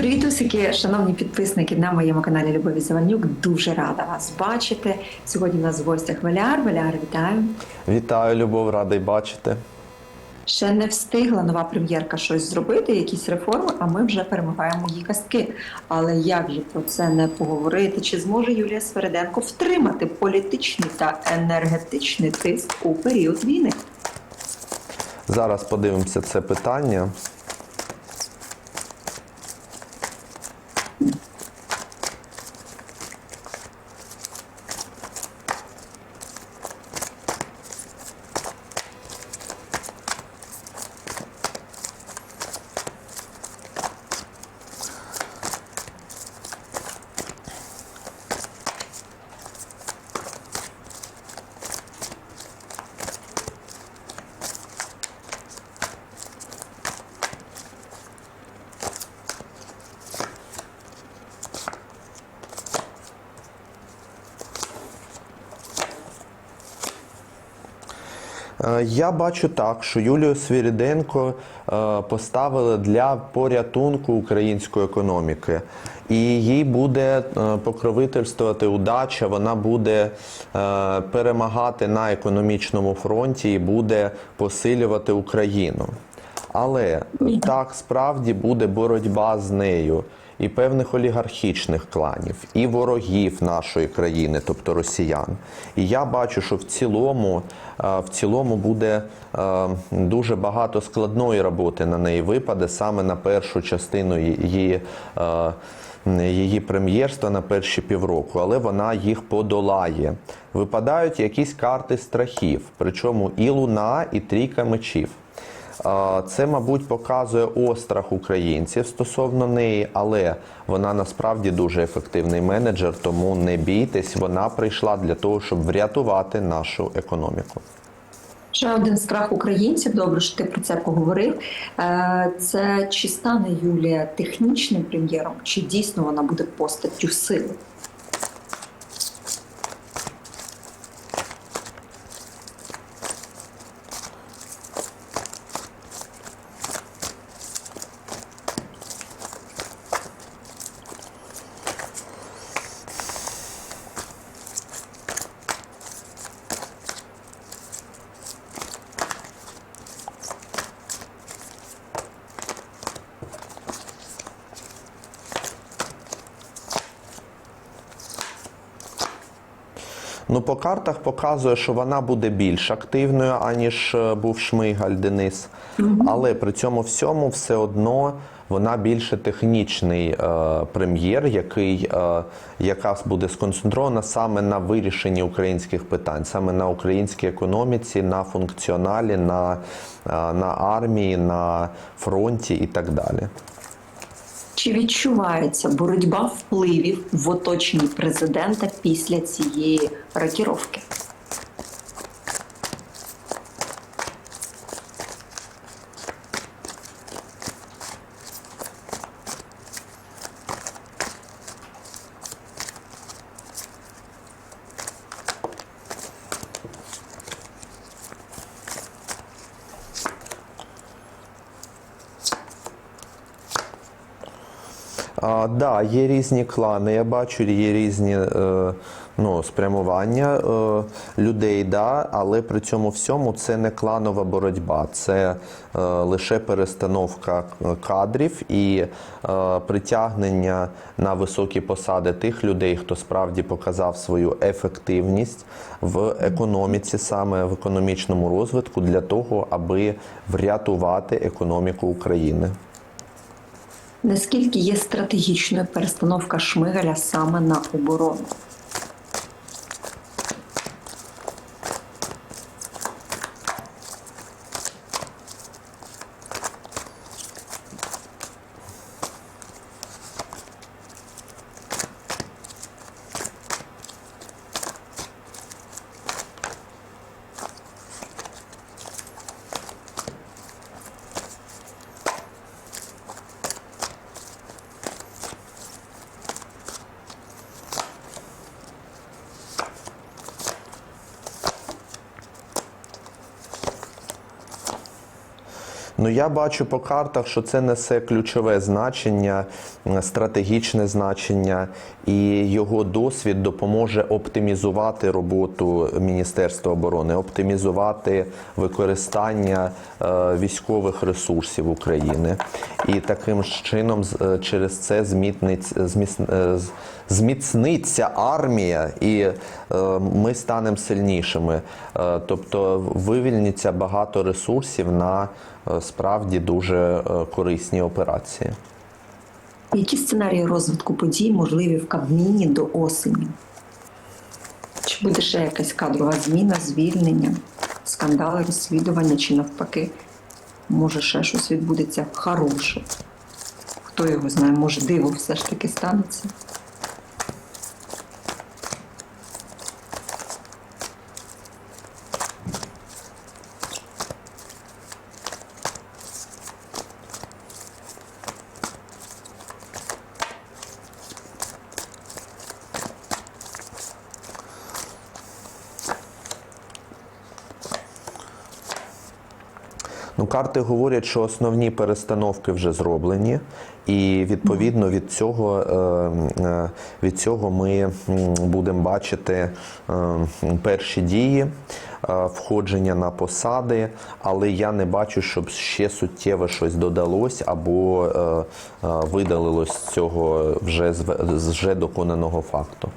Привіт, усіки, шановні підписники на моєму каналі Любові Завальнюк. Дуже рада вас бачити. Сьогодні у нас в гостях Валяр. Валяр, вітаю. Вітаю, Любов, радий бачити. Ще не встигла нова прем'єрка щось зробити, якісь реформи, а ми вже перемагаємо її кастки. Але як же про це не поговорити? Чи зможе Юлія Свериденко втримати політичний та енергетичний тиск у період війни? Зараз подивимося це питання. Я бачу так, що Юлію Свіріденко е, поставили для порятунку української економіки. І їй буде е, покровительствувати удача, вона буде е, перемагати на економічному фронті і буде посилювати Україну. Але так справді буде боротьба з нею і певних олігархічних кланів, і ворогів нашої країни, тобто росіян. І я бачу, що в цілому, е, в цілому буде е, дуже багато складної роботи на неї випаде саме на першу частину її. е, Її прем'єрства на перші півроку, але вона їх подолає. Випадають якісь карти страхів, причому і луна, і трійка мечів. Це, мабуть, показує острах українців стосовно неї, але вона насправді дуже ефективний менеджер, тому не бійтесь, вона прийшла для того, щоб врятувати нашу економіку. Ще один страх українців. Добре, що ти про це поговорив. Е, Це чи стане Юлія технічним прем'єром, чи дійсно вона буде постаттю сили? По картах показує, що вона буде більш активною, аніж е, був Шмигаль Денис. Але при цьому всьому все одно вона більше технічний е, прем'єр, який е, яка буде сконцентрована саме на вирішенні українських питань, саме на українській економіці, на функціоналі, на, е, на армії, на фронті і так далі. Чи відчувається боротьба впливів в оточенні президента після цієї рокіровки? А, да, є різні клани. Я бачу, є різні е, ну, спрямування е, людей, да, але при цьому всьому це не кланова боротьба, це е, лише перестановка кадрів і притягнення на високі посади тих людей, хто справді показав свою ефективність в економіці, саме в економічному розвитку, для того, аби врятувати економіку України. Наскільки є стратегічною перестановка Шмигаля саме на оборону? Ну я бачу по картах, що це несе ключове значення, стратегічне значення, і його досвід допоможе оптимізувати роботу Міністерства оборони, оптимізувати використання е, військових ресурсів України. І таким чином е, через це змітниць, зміс- е, зміцниться армія, і е, ми станемо сильнішими. Е, тобто вивільниться багато ресурсів на е, справді дуже корисні операції. Які сценарії розвитку подій можливі в Кабміні до осені? Чи буде ще якась кадрова зміна, звільнення, скандали, розслідування, чи навпаки, може ще щось відбудеться хороше? Хто його знає, може диво все ж таки станеться? Ну, карти говорять, що основні перестановки вже зроблені, і відповідно від цього, е, е, від цього ми будемо бачити е, перші дії, е, входження на посади, але я не бачу, щоб ще суттєво щось додалось або е, видалилось з цього вже, вже доконаного факту.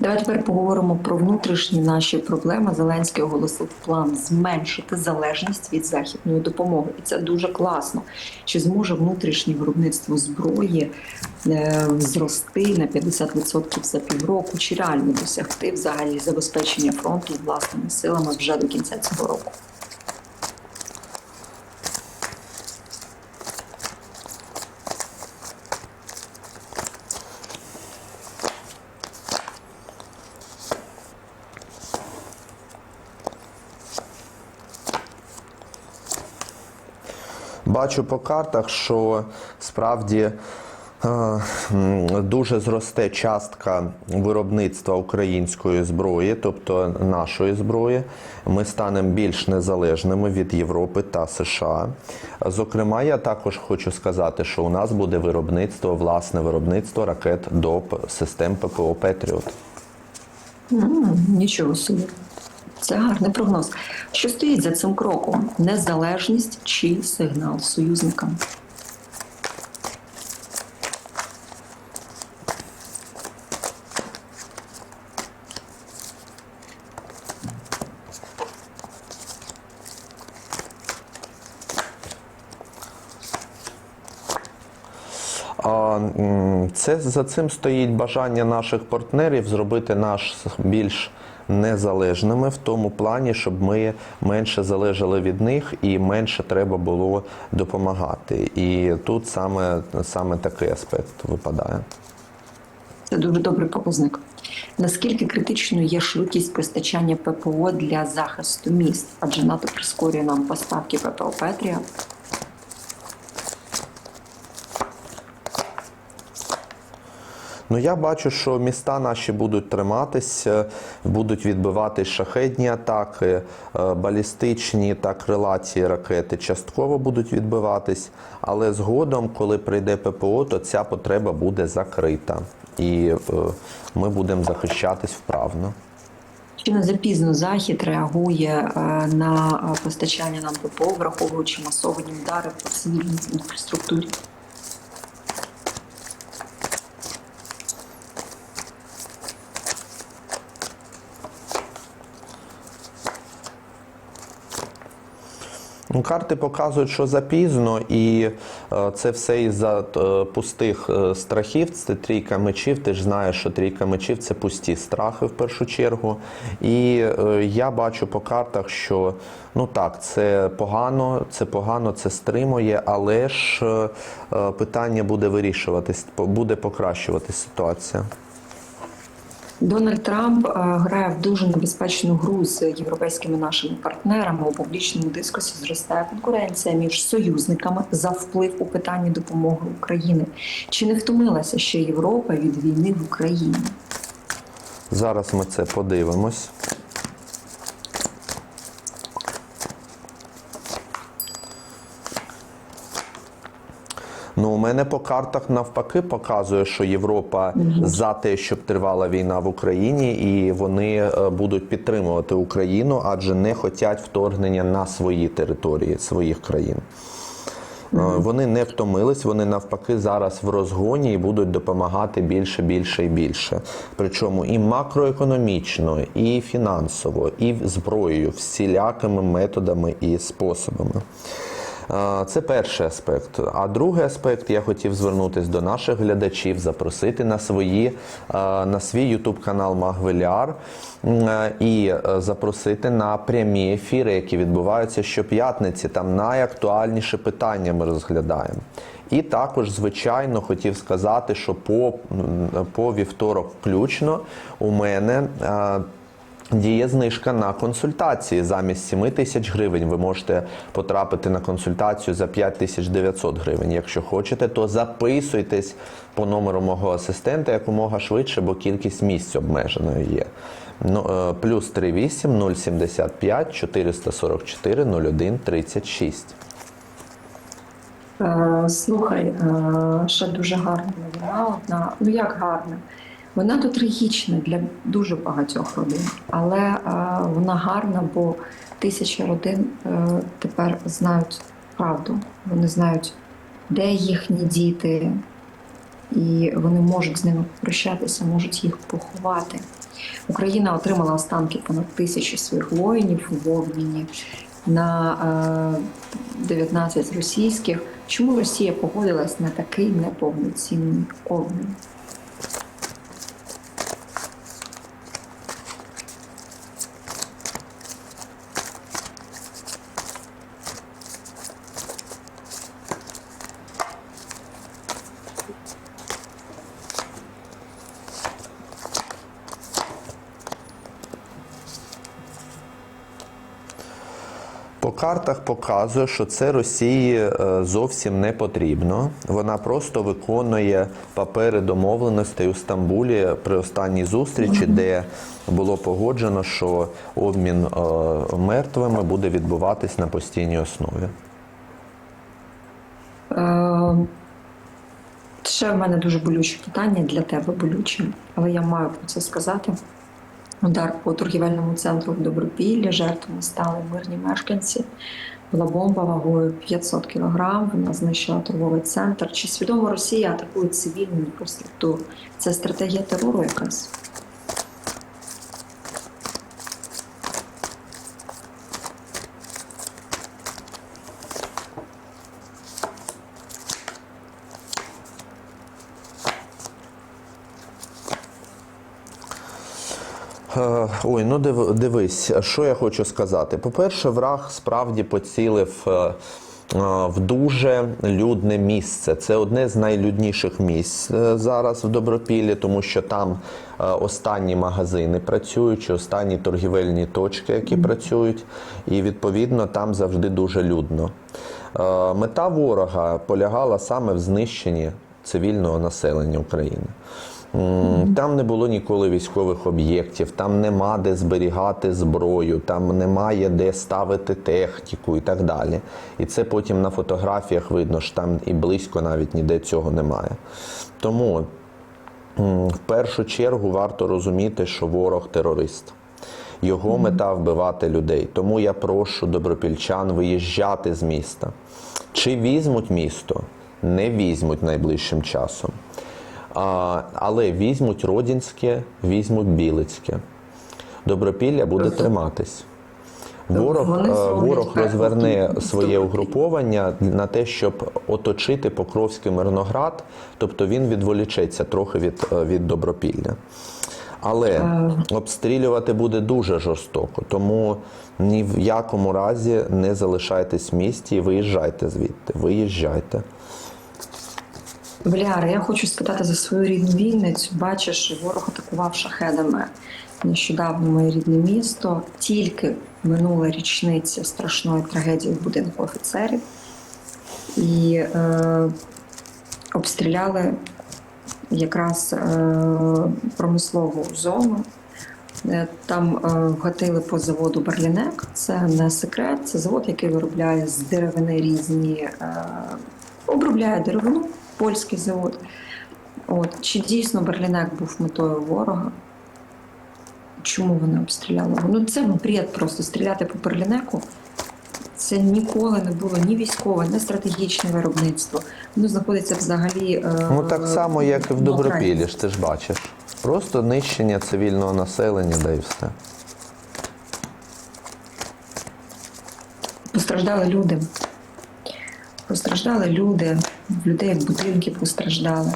Давайте тепер поговоримо про внутрішні наші проблеми. Зеленський оголосив план зменшити залежність від західної допомоги, і це дуже класно. Чи зможе внутрішнє виробництво зброї е, зрости на 50% за півроку? Чи реально досягти взагалі забезпечення фронту власними силами вже до кінця цього року? Бачу по картах, що справді е, дуже зросте частка виробництва української зброї, тобто нашої зброї. Ми станемо більш незалежними від Європи та США. Зокрема, я також хочу сказати, що у нас буде виробництво, власне виробництво ракет до систем ППО Петріот. Нічого собі. Це гарний прогноз. Що стоїть за цим кроком? Незалежність чи сигнал союзникам? Це за цим стоїть бажання наших партнерів зробити нас більш незалежними в тому плані, щоб ми менше залежали від них і менше треба було допомагати. І тут саме, саме такий аспект випадає. Це дуже добрий показник. Наскільки критичною є швидкість постачання ППО для захисту міст? Адже НАТО прискорює нам поставки ППО Петрія. Ну я бачу, що міста наші будуть триматися, будуть відбивати шахедні атаки, е, балістичні та крилаті ракети частково будуть відбиватись, але згодом, коли прийде ППО, то ця потреба буде закрита, і е, ми будемо захищатись вправно. Чи не запізно Захід реагує е, на е, постачання нам ППО, враховуючи масовані удари по цивільній інфраструктурі? Ну, карти показують, що запізно, і е, це все із-за е, пустих е, страхів. Це трійка мечів. Ти ж знаєш, що трійка мечів це пусті страхи в першу чергу. І я бачу по картах, що ну так, це погано, це погано, це стримує, але ж питання буде вирішуватись, буде покращуватись ситуація. Дональд Трамп е, грає в дуже небезпечну гру з європейськими нашими партнерами. У публічному дискусі зростає конкуренція між союзниками за вплив у питанні допомоги України. Чи не втомилася ще Європа від війни в Україні? Зараз ми це подивимось. Ну, у мене по картах навпаки показує, що Європа за те, щоб тривала війна в Україні, і вони е, будуть підтримувати Україну, адже не хочуть вторгнення на свої території своїх країн. Е, Вони не втомились, вони навпаки зараз в розгоні і будуть допомагати більше, більше і більше. Причому і макроекономічно, і фінансово, і зброєю, всілякими методами і способами. Це перший аспект. А другий аспект я хотів звернутися до наших глядачів, запросити на свої на свій YouTube канал Магвеліар і е, запросити на прямі ефіри, які відбуваються щоп'ятниці. Там найактуальніші питання ми розглядаємо. І також, звичайно, хотів сказати, що по, по вівторок включно у мене. Діє знижка на консультації замість 7 тисяч гривень. Ви можете потрапити на консультацію за 5900 гривень. Якщо хочете, то записуйтесь по номеру мого асистента якомога швидше, бо кількість місць обмеженою є. Ну, е, плюс 38 075 444 01 36. Е, Слухай, е, ще дуже гарна новина. Ну як гарна? Вона то трагічна для дуже багатьох родин, але е, вона гарна, бо тисячі родин е, тепер знають правду. Вони знають, де їхні діти, і вони можуть з ними прощатися, можуть їх поховати. Україна отримала останки понад тисячі своїх воїнів в обміні на е, 19 російських. Чому Росія погодилась на такий неповноцінний обмін? По показує, що це Росії е, зовсім не потрібно. Вона просто виконує папери домовленостей у Стамбулі при останній зустрічі, де було погоджено, що обмін е, мертвими буде відбуватись на постійній основі. Е, ще в мене дуже болюче питання для тебе болюче, але я маю про це сказати. Удар по торгівельному центру в Добропіллі, жертвами стали мирні мешканці. Була бомба вагою 500 кг, вона знищила торговий центр. Чи свідомо Росія атакує цивільну інфраструктуру? Це стратегія терору якась? Е, Ой, ну див- дивись, що я хочу сказати. По-перше, враг справді поцілив е, е, в дуже людне місце. Це одне з найлюдніших місць е, зараз в Добропіллі, тому що там останні магазини працюють, чи останні торгівельні точки, які працюють, і відповідно там завжди дуже людно. Мета ворога полягала саме в знищенні цивільного населення України. Там не було ніколи військових об'єктів, там нема де зберігати зброю, там немає де ставити техніку і так далі. І це потім на фотографіях видно, що там і близько навіть ніде цього немає. Тому в першу чергу варто розуміти, що ворог терорист. Його мета вбивати людей. Тому я прошу добропільчан виїжджати з міста. Чи візьмуть місто? Не візьмуть найближчим часом. А, але візьмуть Родінське, візьмуть Білицьке. Добропілля буде триматись. Ворог, Вони е, ворог розверне своє угруповання на те, щоб оточити Покровський Мирноград, тобто він відволічеться трохи від, е, від Добропілля. Але Е. обстрілювати буде дуже жорстоко, тому ні в якому разі не залишайтесь в місті і виїжджайте звідти. Виїжджайте. Валяра, я хочу спитати за свою рідну Вінницю. Бачиш, ворог атакував шахедами нещодавно моє рідне місто. Тільки минула річниця страшної трагедії в будинку офіцерів. І е, обстріляли якраз е, промислову зону. Е, Там е, вгатили по заводу Берлінек. Це не секрет. Це завод, який виробляє з деревини різні е, обробляє деревину, польський завод. От. Чи дійсно Берлінек був метою ворога? Чому вони обстріляли? Ну це бред просто стріляти по Берлінеку. Це ніколи не було ні військове, ні стратегічне виробництво. Воно знаходиться взагалі. е, Ну так само, як і в ж ти ж бачиш. Просто нищення цивільного населення, да і все. Постраждали люди. Постраждали люди, людей будинки постраждали.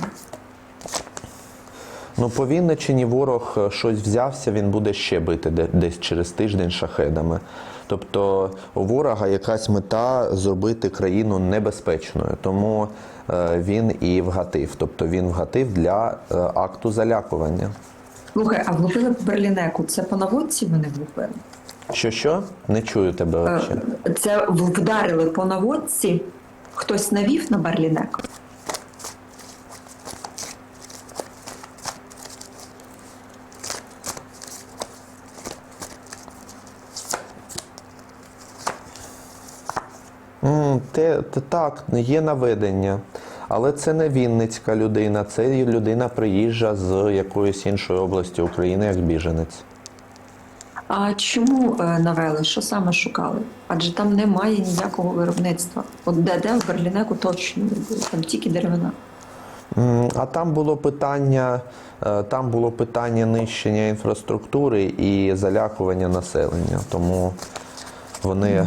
Ну, по Вінниччині ворог е, щось взявся, він буде ще бити десь через тиждень шахедами. Тобто у ворога якась мета зробити країну небезпечною, тому е, він і вгатив. Тобто він вгатив для е, акту залякування. Слухай, а влупили Берлінеку. Це по наводці вони влупили? Що що? Не чую тебе. Це вдарили по наводці. Хтось навів на Берлінек. М, Те, те, так, є наведення. Але це не Вінницька людина, це людина приїжджа з якоїсь іншої області України як біженець. А чому е, навели? Що саме шукали? Адже там немає ніякого виробництва. От де, де в Берлінеку точно не було, там тільки деревина. А там було питання, е, там було питання нищення інфраструктури і залякування населення. Тому вони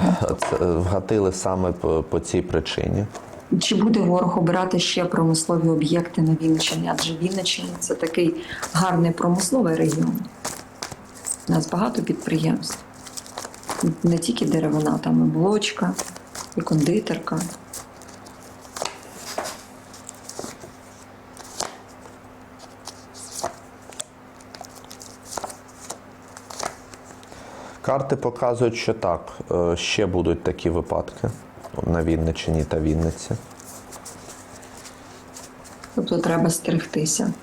вгатили саме по, по цій причині. Чи буде ворог обирати ще промислові об'єкти на Вінниччині? Адже Вінниччина це такий гарний промисловий регіон. У нас багато підприємств. Не тільки деревина, там і блочка, і кондитерка. Карти показують, що так, е, ще будуть такі випадки на Вінниччині та Вінниці. Тобто треба стерегтися.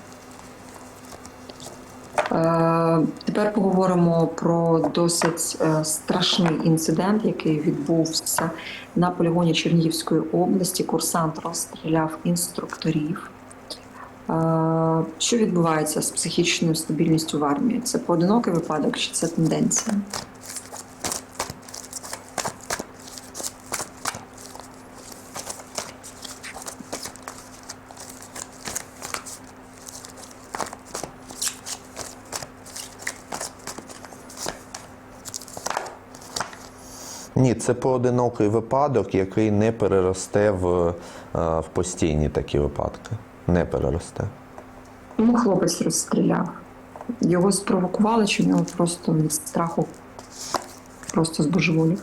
Тепер поговоримо про досить е, страшний інцидент, який відбувся на полігоні Чернігівської області. Курсант розстріляв інструкторів. Е, Що відбувається з психічною стабільністю в армії? Це поодинокий випадок чи це тенденція? Ні, це поодинокий випадок, який не переросте в, е, в постійні такі випадки. Не переросте. Тому хлопець розстріляв. Його спровокували, чи в нього просто від страху просто збожеволів.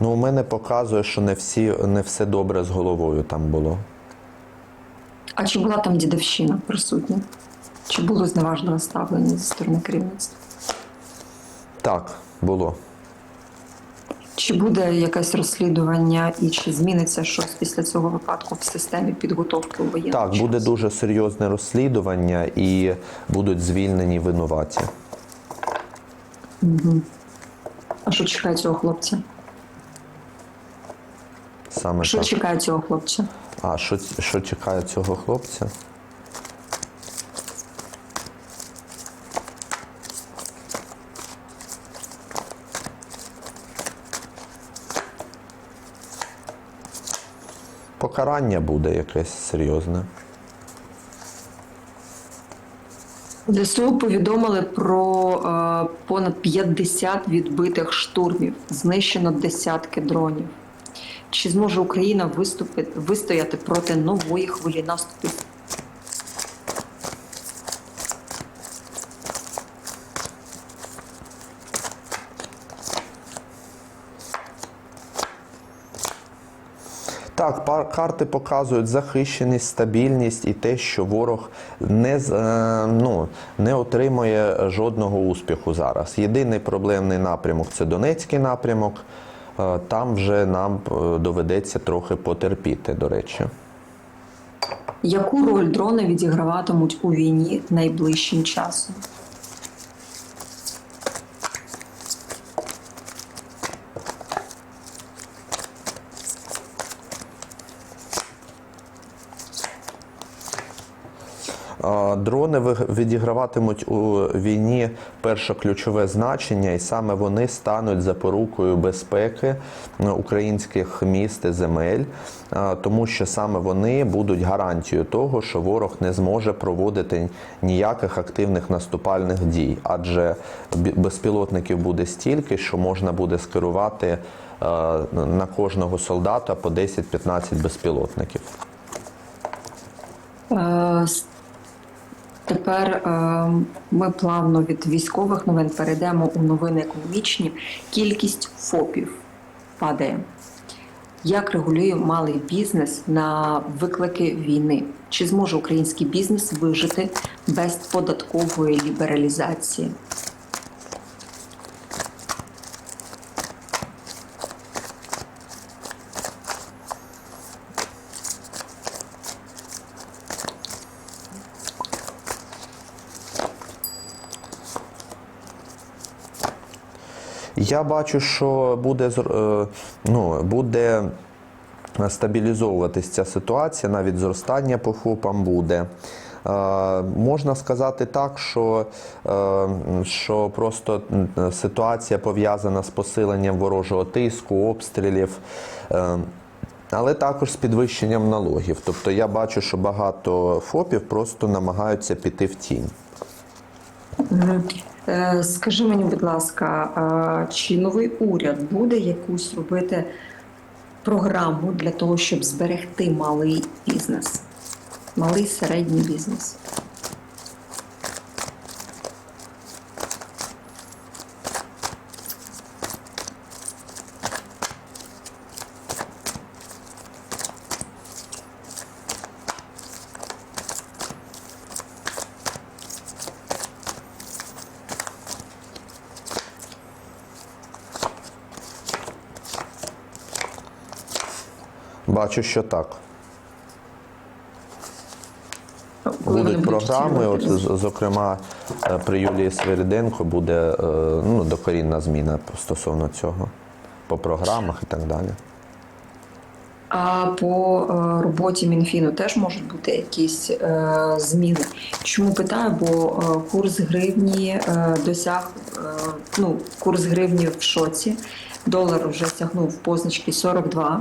Ну, у мене показує, що не всі не все добре з головою там було. А чи була там дідовщина присутня? Чи було зневажливе ставлення зі сторони керівництва? Так, було. Чи буде якесь розслідування і чи зміниться щось після цього випадку в системі підготовки у воєнний Так, буде дуже серйозне розслідування і будуть звільнені винуваті. А що чекає цього хлопця? Саме Що так. чекає цього хлопця? А що, що чекає цього хлопця? Покарання буде якесь серйозне. ЗСУ повідомили про е, понад 50 відбитих штурмів, знищено десятки дронів. Чи зможе Україна виступити вистояти проти нової хвилі наступів? Так, карти показують захищеність, стабільність і те, що ворог не, е, ну, не отримує жодного успіху зараз. Єдиний проблемний напрямок це Донецький напрямок. Е, Там вже нам е, доведеться трохи потерпіти, до речі. Яку роль дрони відіграватимуть у війні найближчим часом? Дрони відіграватимуть у війні першоключове значення, і саме вони стануть запорукою безпеки е, українських міст і земель, тому що саме вони будуть гарантією того, що ворог не зможе проводити ніяких активних наступальних дій, адже безпілотників буде стільки, що можна буде скерувати е, на кожного солдата по 10-15 безпілотників. Тепер е, ми плавно від військових новин перейдемо у новини економічні. Кількість ФОПів падає. Як регулює малий бізнес на виклики війни? Чи зможе український бізнес вижити без податкової лібералізації? Я бачу, що буде е, ну, буде стабілізовуватись ця ситуація, навіть зростання по ФОПам буде. Е, Можна сказати так, що, е, що просто ситуація пов'язана з посиленням ворожого тиску, обстрілів. Але також з підвищенням налогів. Тобто я бачу, що багато ФОПів просто намагаються піти в тінь. Е, Скажи мені, будь ласка, чи новий уряд буде якусь робити програму для того, щоб зберегти малий бізнес, малий середній бізнес? Бачу, що так. Коли Будуть програми, от, зокрема, е, при Юлії Свириденко буде е, ну, докорінна зміна стосовно цього, по програмах і так далі. А по е, роботі Мінфіну теж можуть бути якісь е, зміни. Чому питаю? Бо курс гривні досяг ну, курс гривні в шоці. Долар вже сягнув позначки 42,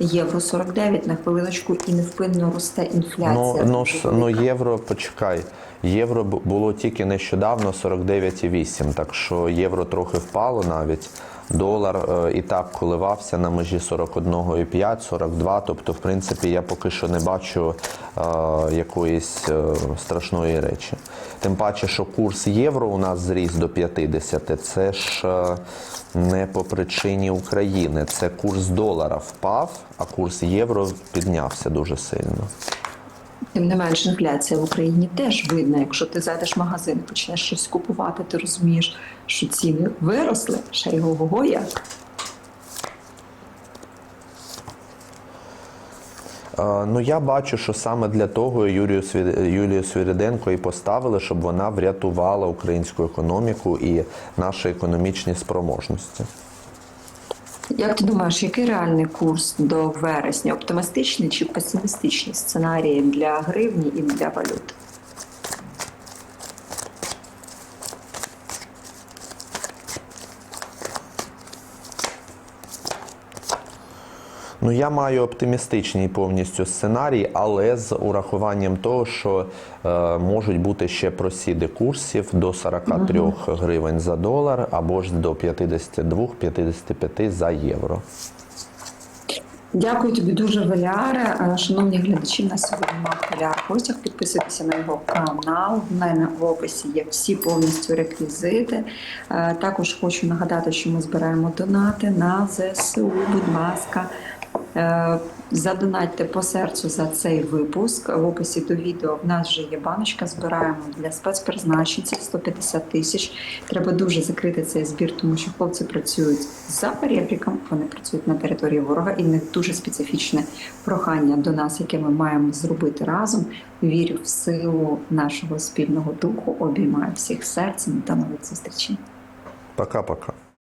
євро 49 на хвилиночку і невпинно росте інфляція. Ну, ну, ну євро, почекай. Євро бу- було тільки нещодавно 49,8, так що євро трохи впало навіть. Долар е, і так коливався на межі 41,5, 42. Тобто, в принципі, я поки що не бачу е, якоїсь е, страшної речі. Тим паче, що курс євро у нас зріс до 50. Це ж е, не по причині України. Це курс долара впав, а курс євро піднявся дуже сильно. Тим не менш, інфляція в Україні теж видно. Якщо ти зайдеш в магазин, почнеш щось купувати, ти розумієш, що ціни виросли, ще й ого як. Ну, я бачу, що саме для того Юрію Юлію Свіриденко і поставили, щоб вона врятувала українську економіку і наші економічні спроможності. Як ти думаєш, який реальний курс до вересня? Оптимістичний чи песимістичний сценарії для гривні і для валют? Ну, я маю оптимістичний повністю сценарій, але з урахуванням того, що е, можуть бути ще просіди курсів до 43 гривень за долар або ж до 52-55 за євро. Дякую тобі дуже, Валяре. Е, Шановні глядачі, на сьогодні мав Валяр в гостях. Підписуйтеся на його канал. В мене в описі є всі повністю реквізити. Е, Також хочу нагадати, що ми збираємо донати на ЗСУ. Будь ласка, задонатьте по серцю за цей випуск. В описі до відео в нас вже є баночка. Збираємо для спецпризначенців 150 тисяч. Треба дуже закрити цей збір, тому що хлопці працюють за перебріком, вони працюють на території ворога, і них дуже специфічне прохання до нас, яке ми маємо зробити разом. Вірю в силу нашого спільного духу. Обіймаю всіх серцем. До нових зустрічей. Пока-пока.